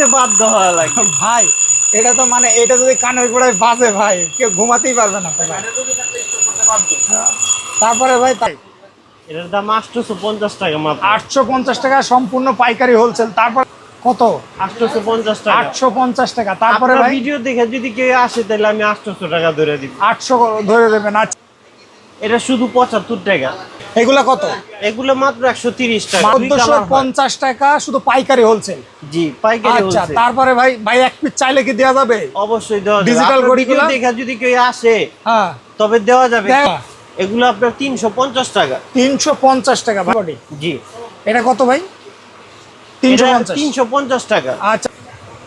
বাধ্য হওয়া লাগে। ভাই এটা তো মানে এটা যদি কানের গোড়ায় বাজে ভাই কেউ ঘুমাতেই পারবে না ভাই। তারপরে ভাই তাই এটার দাম আটশোশো পঞ্চাশ টাকা মাত্র। আটশো পঞ্চাশ টাকা সম্পূর্ণ পাইকারি হোলসেল তারপর কত? আটশোশো পঞ্চাশ টাকা। আটশো পঞ্চাশ টাকা তারপরে ভাই ভিডিও দেখে যদি কেউ আসে তাহলে আমি আটশোশো টাকা ধরে দিব। আটশো ধরে দেবেন আচ্ছা এটা শুধু পঁচাত্তর টাকা। এগুলা কত? এগুলো মাত্র একশো তিরিশ টাকা। পঞ্চাশ টাকা শুধু পাইকারি হোলসেল জি পাইকারি আচ্ছা তারপরে ভাই ভাই এক পিস চাইলে কি দেওয়া যাবে? অবশ্যই দেওয়া যাবে। ঘড়িগুলো? দেখে যদি কেউ আসে হ্যাঁ। তবে দেওয়া যাবে। এগুলো আপনার তিনশো পঞ্চাশ টাকা। তিনশো পঞ্চাশ টাকা বডি জি। এটা কত ভাই? তিনশো পঞ্চাশ। তিনশো পঞ্চাশ টাকা। আচ্ছা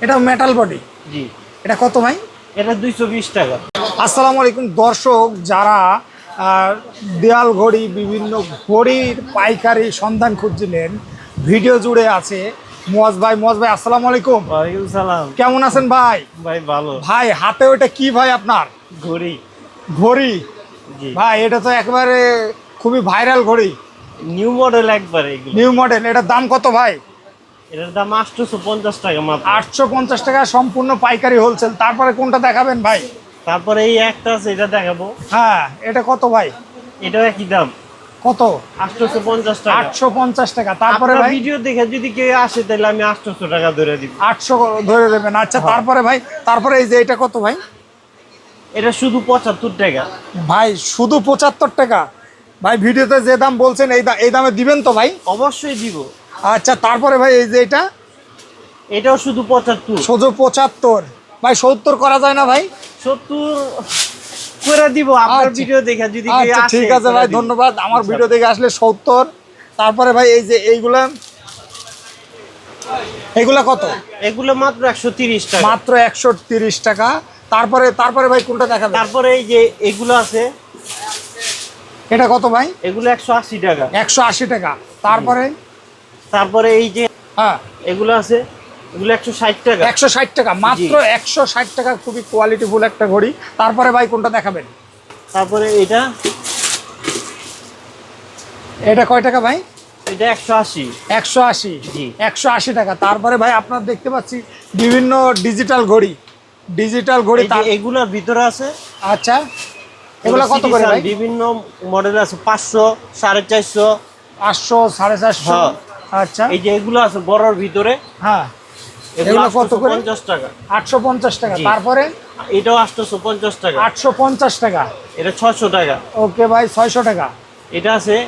এটা মেটাল বডি জি। এটা কত ভাই? এটা দুইশো বিশ টাকা। আসসালামু আলাইকুম দর্শক যারা দেয়াল ঘড়ি বিভিন্ন ঘড়ির পাইকারি সন্ধান খুঁজছিলেন ভিডিও জুড়ে আছে। মোয়াজ ভাই মোয়াজ ভাই আসসালামু আলাইকুম। ওয়ালাইকুম সালাম। কেমন আছেন ভাই? ভাই ভালো। ভাই হাতে ওটা কি ভাই আপনার? ঘড়ি। ঘড়ি? ভাই এটা তো একেবারে খুবই ভাইরাল ঘড়ি। নিউ মডেল একবারে নিউ মডেল এটার দাম কত ভাই? এটার দাম আটশোশো পঞ্চাশ টাকা আটশো পঞ্চাশ টাকা সম্পূর্ণ পাইকারি হোলসেল তারপরে কোনটা দেখাবেন ভাই? তারপরে এই একটা আছে এটা দেখাবো। হ্যাঁ এটা কত ভাই? এটাও একই দাম। কত? আটশোশো পঞ্চাশ টাকা। আটশো পঞ্চাশ টাকা। তারপরে ভাই? ভিডিও দেখে যদি কেউ আসে তাহলে আমি আটশোশো টাকা ধরে দিব। আটশো ধরে দেবেন। আচ্ছা তারপরে ভাই? তারপরে এই যে এটা কত ভাই? এটা শুধু পঁচাত্তর টাকা। ভাই শুধু পঁচাত্তর টাকা? ভাই ভিডিওতে যে দাম বলছেন এই এই দামে দিবেন তো ভাই? অবশ্যই দিব। আচ্ছা তারপরে ভাই এই যে এটা? এটাও শুধু পঁচাত্তর। শুধু পঁচাত্তর। ভাই সত্তর করা যায় না ভাই? সত্তর করে দিব আপনার আচ্ছা। ভিডিও দেখে যদি আচ্ছা ঠিক আছে ভাই ধন্যবাদ। আমার আচ্ছা। ভিডিও দেখে আসলে সত্তর। তারপরে ভাই এই যে এইগুলা এগুলা কত? এগুলো মাত্র একশো তিরিশ টাকা। মাত্র একশো তিরিশ টাকা। তারপরে তারপরে ভাই কোনটা দেখাবে তারপরে এই যে এগুলো আছে এটা কত ভাই? এগুলো একশো আশি টাকা। একশো আশি টাকা। তারপরে? তারপরে এই যে হ্যাঁ। এগুলো আছে এগুলো টাকা। একশো ষাট টাকা মাত্র একশো ষাট টাকা খুবই কোয়ালিটিফুল একটা ঘড়ি। তারপরে ভাই কোনটা দেখাবেন? তারপরে এটা? এটা কয় টাকা ভাই? এটা একশো আশি। একশো আশি? জি। একশো আশি টাকা। তারপরে ভাই আপনার দেখতে পাচ্ছি বিভিন্ন ডিজিটাল ঘড়ি। ডিজিটাল ঘড়ি এগুলোর ভিতরে আছে। আচ্ছা। এগুলো কত করে ভাই? বিভিন্ন মডেল আছে পাঁচশো সাড়ে চারশো। পাঁচশো সাড়ে চারশো। হ্যাঁ। আচ্ছা। এই যে এগুলো আছে বড়র ভিতরে। হ্যাঁ। এগুলো কত করে? টাকা। আটশো পঞ্চাশ টাকা। তারপরে? এটাও টাকা। এটা ছশো টাকা। ওকে ভাই ছয়শো টাকা। এটা আছে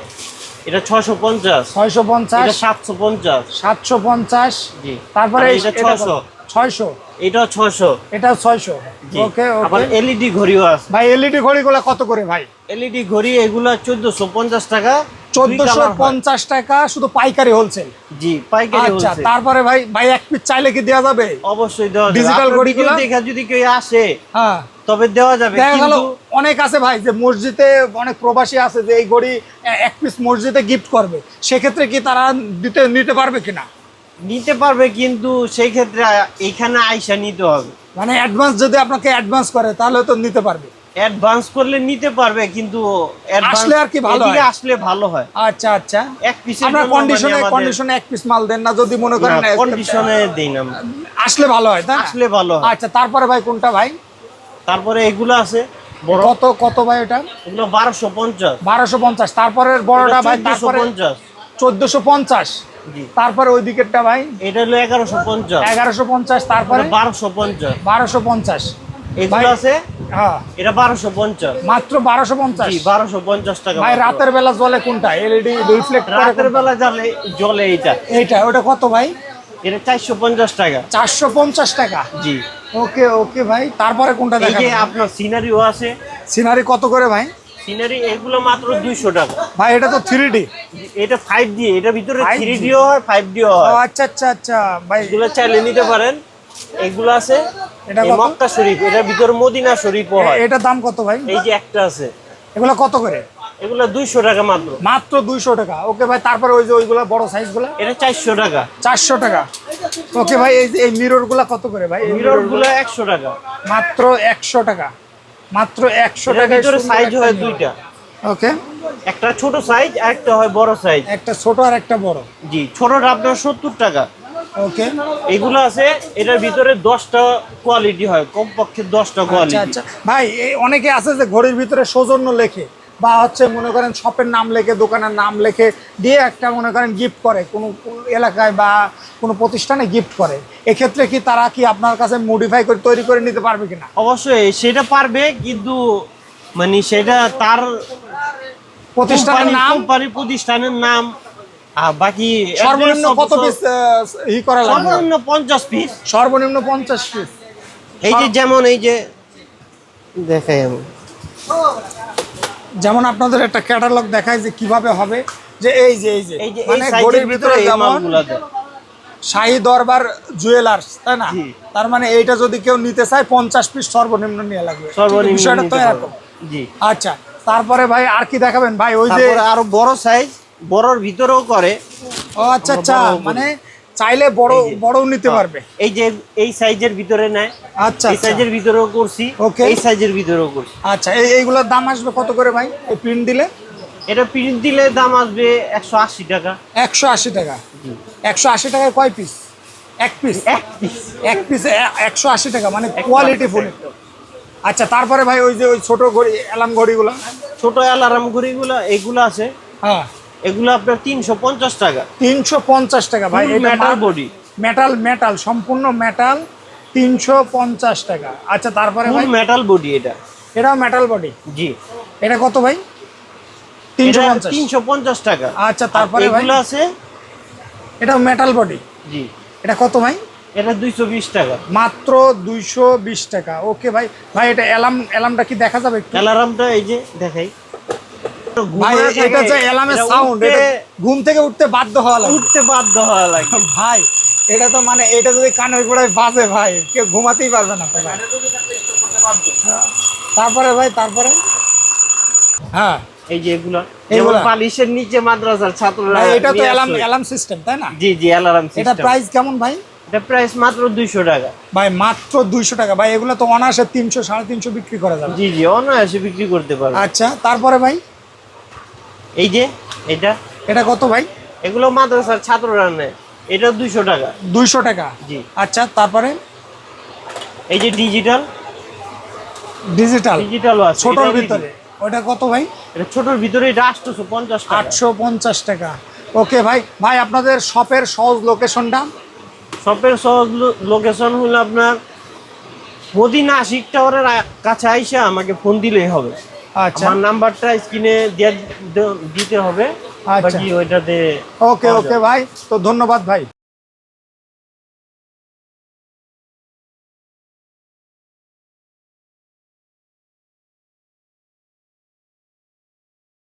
এটা ছশো পঞ্চাশ। ছয়শো পঞ্চাশ। এটা সাতশো পঞ্চাশ। সাতশো পঞ্চাশ। জি। তারপরে আর এই- এটা এটা কত? ছশো ছয়শো। এটাও ছশো এটা ছয়শো। জি। ওকে আবার ওকে এলইডি ঘড়িও আছে। ভাই এলইডি ঘড়িগুলো কত করে ভাই? এলইডি ঘড়ি এগুলো চোদ্দশো পঞ্চাশ টাকা। দুই চোদ্দশো। পঞ্চাশ টাকা শুধু পাইকারি হোলসেল জি পাইকারি আচ্ছা তারপরে ভাই ভাই এক পিস চাইলে কি দেওয়া যাবে? অবশ্যই দেওয়া Digital আপনার ঘড়িগুলো? যদি কেউ আসে হ্যাঁ। তবে দেওয়া যাবে। কিন্তু অনেক আছে ভাই যে মসজিদে অনেক প্রবাসী আছে যে এই ঘড়ি এক পিস মসজিদে গিফট করবে। সেক্ষেত্রে কি তারা দিতে নিতে পারবে কিনা? নিতে পারবে কিন্তু সেই ক্ষেত্রে এখানে আইসা নিতে হবে। মানে অ্যাডভান্স যদি আপনাকে অ্যাডভান্স করে তাহলে তো নিতে পারবে। অ্যাডভান্স করলে নিতে পারবে কিন্তু আসলে আর কি ভালো হয়? আসলে ভালো হয়। আচ্ছা আচ্ছা। এক পিস আমরা কন্ডিশনে কন্ডিশনে এক পিস মাল দেন না যদি মনে করেন কন্ডিশনে দেই না। আসলে ভালো হয় তাই আসলে ভালো হয়। আচ্ছা তারপরে ভাই কোনটা ভাই? তারপরে এগুলো আছে কত কত ভাই এটা? এগুলো 1250 1250 তারপরে বড়টা ভাই 1450 1450 তারপরে ওই দিকেরটা ভাই? এটা হলো 1150 1150 তারপরে? 1250 1250 আছে? হ্যাঁ। এটা বারোশো পঞ্চাশ। মাত্র বারোশো পঞ্চাশ। বারোশো পঞ্চাশ টাকা ভাই রাতের বেলা কোনটা? এলইডি রিফ্লেক্ট করে রাতের বেলা জ্বলে জলে এইটা। এইটা ওটা কত ভাই? এটা চারশো পঞ্চাশ টাকা। চারশো পঞ্চাশ টাকা? জি। ওকে ওকে ভাই তারপরে কোনটা দেখাবেন? আপনার সিনারিও আছে। সিনারি কত করে ভাই? সিনারি এগুলো মাত্র দুইশো টাকা। ভাই এটা তো থ্রি ডি এটা ফাইভ ডি এটার ভিতরে থ্রি ডিও হয় ফাইভ ডিও হয়। আচ্ছা আচ্ছা আচ্ছা। ভাই এগুলো চাইলে নিতে পারেন। এগুলো আছে এটা মক্কা শরীফ এটার ভিতরে মদিনা শরীফও হয়। এ- এটার দাম কত ভাই? এই যে একটা আছে। এগুলো কত করে? এগুলো দুইশো টাকা মাত্র। মাত্র দুইশো টাকা। ওকে ভাই তারপরে ওই যে ওইগুলো বড় সাইজগুলো? এটা চারশো টাকা। চারশো টাকা। ওকে ভাই এই যে এই মিররগুলো কত করে ভাই? মিররগুলো একশো টাকা। মাত্র একশো টাকা। মাত্র একশো টাকা সাইজ হয় দুইটা। ওকে। একটা ছোট সাইজ আর একটা হয় বড় সাইজ একটা ছোট আর একটা বড়। জি ছোটটা আপনার সত্তর টাকা। ওকে এগুলো আছে এটার ভিতরে দশটা কোয়ালিটি হয় কমপক্ষে দশটা আচ্ছা কোয়ালিটি আচ্ছা। ভাই অনেকে আছে যে ঘড়ির ভিতরে সৌজন্য লেখে বা হচ্ছে মনে করেন শপের নাম লেখে দোকানের নাম লেখে দিয়ে একটা মনে করেন গিফট করে কোনো এলাকায় বা কোনো প্রতিষ্ঠানে গিফট করে। এক্ষেত্রে কি তারা কি আপনার কাছে মডিফাই করে তৈরি করে নিতে পারবে কিনা? অবশ্যই সেটা পারবে কিন্তু মানে সেটা তার প্রতিষ্ঠানের নাম? প্রতিষ্ঠানের নাম আর বাকি সর্বনিম্ন কত পিস ই করা লাগবে? সর্বনিম্ন পঞ্চাশ পিস সর্বনিম্ন পঞ্চাশ পিস এই যে যেমন এই যে দেখাই আমি। যেমন আপনাদের একটা ক্যাটালগ দেখায় যে কীভাবে হবে। যে এই যে এই যে মানে ঘড়ির ভিতরে যেমন শাহী দরবার জুয়েলার্স তাই না? তার মানে এইটা যদি কেউ নিতে চায় পঞ্চাশ পিস সর্বনিম্ন নিয়ে লাগবে। সর্বনিম্ন বিষয়টা তো এরকম। জি। আচ্ছা তারপরে ভাই আর কি দেখাবেন? ভাই ওই যে আরও বড় সাইজ বড়র ভিতরেও করে। ও আচ্ছা আচ্ছা। মানে চাইলে বড় বড়ও নিতে পারবে। এই যে এই সাইজের ভিতরে নেয়। আচ্ছা এই আচ্ছা। সাইজের ভিতরেও করছি Okay. এই সাইজের ভিতরেও করছি। আচ্ছা এই এইগুলোর দাম আসবে কত করে ভাই? এই প্রিন্ট দিলে? এটা প্রিন্ট দিলে দাম আসবে একশো আশি টাকা। একশো আশি টাকা। একশো আশি টাকায় কয় পিস এক পিস এক পিস এক পিস একশো আশি টাকা মানে কোয়ালিটি ফুল আচ্ছা তারপরে ভাই ওই যে ওই ছোট ঘড়ি অ্যালার্ম ঘড়িগুলো? ছোট অ্যালার্ম ঘড়িগুলো এগুলো আছে। হ্যাঁ। এগুলো আপনার তিনশো পঞ্চাশ টাকা। তিনশো পঞ্চাশ টাকা ভাই metal body। মেটাল মেটাল সম্পূর্ণ মেটাল তিনশো পঞ্চাশ টাকা। আচ্ছা তারপরে ভাই? মেটাল বডি এটা। এটাও মেটাল বডি জি। এটা কত ভাই? তিনশো পঞ্চাশ। তিনশো পঞ্চাশ টাকা। আচ্ছা, তারপরে এগুলো আছে? এটাও মেটাল বডি জি। এটা কত ভাই? এটা দুইশো বিশ টাকা। মাত্র দুইশো বিশ টাকা। ওকে ভাই ভাই এটা অ্যালার্ম অ্যালার্মটা কি দেখা যাবে অ্যালার্মটা এই যে দেখাই। ভাই এটা যে অ্যালার্মের সাউন্ড এটা ঘুম থেকে উঠতে বাধ্য হওয়া লাগে। উঠতে বাধ্য হওয়া লাগে। ভাই এটা তো মানে এটা যদি কানের গোড়ায় বাজে ভাই কেউ ঘুমাতেই পারবে না ভাই। হ্যাঁ। তারপরে ভাই তারপরে? হ্যাঁ। এই যে এগুলা এগুলা? যেমন বালিশের নিচে মাদ্রাসার ছাত্ররা এটা তো অ্যালার্ম অ্যালার্ম সিস্টেম তাই না? জি জি অ্যালার্ম এটা প্রাইস কেমন ভাই? এটা প্রাইস মাত্র দুইশো টাকা। ভাই মাত্র দুইশো টাকা। ভাই এগুলো তো অনায়াসে তিনশো সাড়ে তিনশো বিক্রি করা যাবে। জি জি অনায়াসে বিক্রি করতে পারবে। আচ্ছা তারপরে ভাই? এই যে এটা? এটা কত ভাই? এগুলো মাদ্রাসার ছাত্ররা নেয় এটা দুইশো টাকা। দুইশো টাকা? জি। আচ্ছা তারপরে? এই যে ডিজিটাল ডিজিটাল ডিজিটাল ছোটর ভিতরে। ওটা কত ভাই? এটা ছোটর ভিতরে এটা আটশোশো পঞ্চাশ আটশো পঞ্চাশ টাকা। ওকে ভাই ভাই আপনাদের শপের সহজ লোকেশনটা? শপের সহজ লোকেশন হলো আপনার মদিনা আশিক টাওয়ারের কাছে আইসা আমাকে ফোন দিলেই হবে। আচ্ছা। আমার নাম্বারটা স্ক্রিনে দিয়ে দিতে হবে। আচ্ছা। বাকি ওইটাতে ওকে ওকে ভাই তো ধন্যবাদ ভাই।